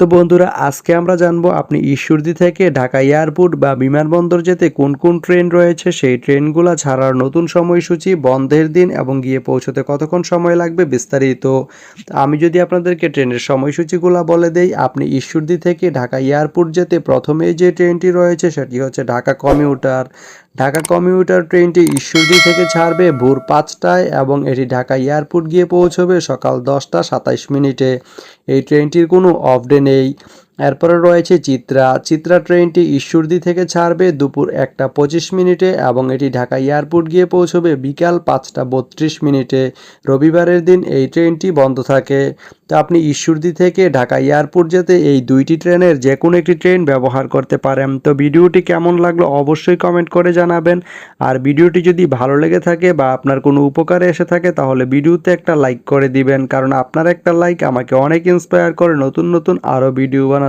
তো বন্ধুরা, আজকে আমরা জানব আপনি ঈশ্বরদী থেকে ঢাকা এয়ারপোর্ট বা বিমানবন্দর যেতে কোন কোন ট্রেন রয়েছে। সেই ট্রেনগুলো ছাড়ার নতুন সময়সূচি, বন্ধের দিন এবং গিয়ে পৌঁছতে কতক্ষণ সময় লাগবে বিস্তারিত। আমি যদি আপনাদেরকে ট্রেনের সময়সূচিগুলো বলে দেই, আপনি ঈশ্বরদী থেকে ঢাকা এয়ারপোর্ট যেতে প্রথমে যে ট্রেনটি রয়েছে সেটি হচ্ছে ঢাকা কমিউটার। ঢাকা কমিউটার ট্রেনটি ঈশ্বরদী থেকে ছাড়বে ভোর পাঁচটায় এবং এটি ঢাকা এয়ারপোর্ট গিয়ে পৌঁছবে সকাল দশটা সাতাইশ মিনিটে। এই ট্রেনটির কোনো অফ ডে নেই। এরপরে রয়েছে চিত্রা। চিত্রা ট্রেনটি ঈশ্বরদী থেকে ছাড়বে দুপুর একটা পঁচিশ মিনিটে এবং এটি ঢাকা এয়ারপোর্ট গিয়ে পৌঁছবে বিকাল পাঁচটা বত্রিশ মিনিটে। রবিবারের দিন এই ট্রেনটি বন্ধ থাকে। তো আপনি ঈশ্বরদী থেকে ঢাকা এয়ারপোর্ট যেতে এই দুইটি ট্রেনের যে কোনো একটি ট্রেন ব্যবহার করতে পারেন। তো ভিডিওটি কেমন লাগল অবশ্যই কমেন্ট করে জানাবেন। আর ভিডিওটি যদি ভালো লেগে থাকে বা আপনার কোনো উপকারে এসে থাকে তাহলে ভিডিওতে একটা লাইক করে দিবেন। কারণ আপনার একটা লাইক আমাকে অনেক ইন্সপায়ার করে নতুন নতুন আরও ভিডিও বানাতে।